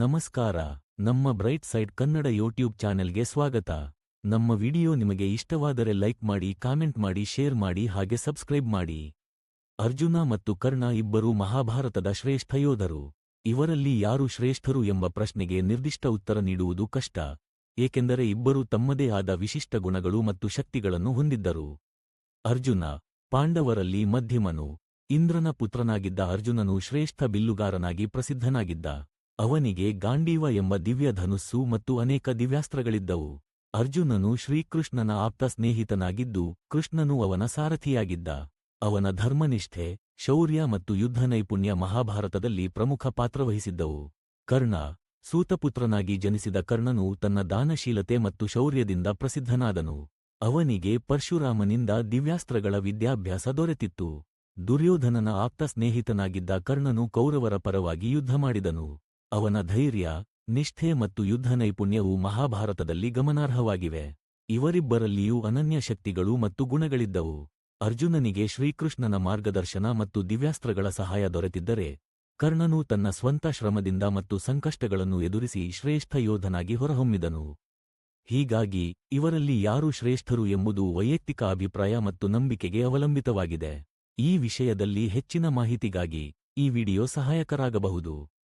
ನಮಸ್ಕಾರ, ನಮ್ಮ bright side Kannada YouTube ಚಾನೆಲ್ಗೆ ಸ್ವಾಗತ. ನಮ್ಮ ವಿಡಿಯೋ ನಿಮಗೆ ಇಷ್ಟವಾದರೆ ಲೈಕ್ ಮಾಡಿ, ಕಾಮೆಂಟ್ ಮಾಡಿ, ಶೇರ್ ಮಾಡಿ ಹಾಗೆ ಸಬ್ಸ್ಕ್ರೈಬ್ ಮಾಡಿ. ಅರ್ಜುನ ಮತ್ತು ಕರ್ಣ ಇಬ್ಬರು ಮಹಾಭಾರತದ ಶ್ರೇಷ್ಠ ಯೋಧರು. ಇವರಲ್ಲಿ ಯಾರು ಶ್ರೇಷ್ಠರು ಎಂಬ ಪ್ರಶ್ನೆಗೆ ನಿರ್ದಿಷ್ಟ ಉತ್ತರ ನೀಡುವುದು ಕಷ್ಟ. ಏಕೆಂದರೆ ಇಬ್ಬರೂ ತಮ್ಮದೇ ಆದ ವಿಶಿಷ್ಟ ಗುಣಗಳು ಮತ್ತು ಶಕ್ತಿಗಳನ್ನು ಹೊಂದಿದ್ದರು. ಅರ್ಜುನ, ಪಾಂಡವರಲ್ಲಿ ಮಧ್ಯಮನು. ಇಂದ್ರನ ಪುತ್ರನಾಗಿದ್ದ ಅರ್ಜುನನು ಶ್ರೇಷ್ಠ ಬಿಲ್ಲುಗಾರನಾಗಿ ಪ್ರಸಿದ್ಧನಾಗಿದ್ದ. ಅವನಿಗೆ ಗಾಂಡೀವ ಎಂಬ ದಿವ್ಯ ಧನುಸ್ಸು ಮತ್ತು ಅನೇಕ ದಿವ್ಯಾಸ್ತ್ರಗಳಿದ್ದವು. ಅರ್ಜುನನು ಶ್ರೀಕೃಷ್ಣನ ಆಪ್ತ ಸ್ನೇಹಿತನಾಗಿದ್ದು, ಕೃಷ್ಣನು ಅವನ ಸಾರಥಿಯಾಗಿದ್ದ. ಅವನ ಧರ್ಮನಿಷ್ಠೆ, ಶೌರ್ಯ ಮತ್ತು ಯುದ್ಧ ನೈಪುಣ್ಯ ಮಹಾಭಾರತದಲ್ಲಿ ಪ್ರಮುಖ ಪಾತ್ರವಹಿಸಿದ್ದವು. ಕರ್ಣ, ಸೂತಪುತ್ರನಾಗಿ ಜನಿಸಿದ ಕರ್ಣನು ತನ್ನ ದಾನಶೀಲತೆ ಮತ್ತು ಶೌರ್ಯದಿಂದ ಪ್ರಸಿದ್ಧನಾದನು. ಅವನಿಗೆ ಪರಶುರಾಮನಿಂದ ದಿವ್ಯಾಸ್ತ್ರಗಳ ವಿದ್ಯಾಭ್ಯಾಸ ದೊರೆತಿತ್ತು. ದುರ್ಯೋಧನನ ಆಪ್ತ ಸ್ನೇಹಿತನಾಗಿದ್ದ ಕರ್ಣನು ಕೌರವರ ಪರವಾಗಿ ಯುದ್ಧ ಮಾಡಿದನು. ಅವನ ಧೈರ್ಯ, ನಿಷ್ಠೆ ಮತ್ತು ಯುದ್ಧ ನೈಪುಣ್ಯವು ಮಹಾಭಾರತದಲ್ಲಿ ಗಮನಾರ್ಹವಾಗಿವೆ. ಇವರಿಬ್ಬರಲ್ಲಿಯೂ ಅನನ್ಯ ಶಕ್ತಿಗಳು ಮತ್ತು ಗುಣಗಳಿದ್ದವು. ಅರ್ಜುನನಿಗೆ ಶ್ರೀಕೃಷ್ಣನ ಮಾರ್ಗದರ್ಶನ ಮತ್ತು ದಿವ್ಯಾಸ್ತ್ರಗಳ ಸಹಾಯ ದೊರೆತಿದ್ದರೆ, ಕರ್ಣನು ತನ್ನ ಸ್ವಂತ ಶ್ರಮದಿಂದ ಮತ್ತು ಸಂಕಷ್ಟಗಳನ್ನು ಎದುರಿಸಿ ಶ್ರೇಷ್ಠ ಯೋಧನಾಗಿ ಹೊರಹೊಮ್ಮಿದನು. ಹೀಗಾಗಿ, ಇವರಲ್ಲಿ ಯಾರು ಶ್ರೇಷ್ಠರು ಎಂಬುದು ವೈಯಕ್ತಿಕ ಅಭಿಪ್ರಾಯ ಮತ್ತು ನಂಬಿಕೆಗೆ ಅವಲಂಬಿತವಾಗಿದೆ. ಈ ವಿಷಯದಲ್ಲಿ ಹೆಚ್ಚಿನ ಮಾಹಿತಿಗಾಗಿ ಈ ವಿಡಿಯೋ ಸಹಾಯಕರಾಗಬಹುದು.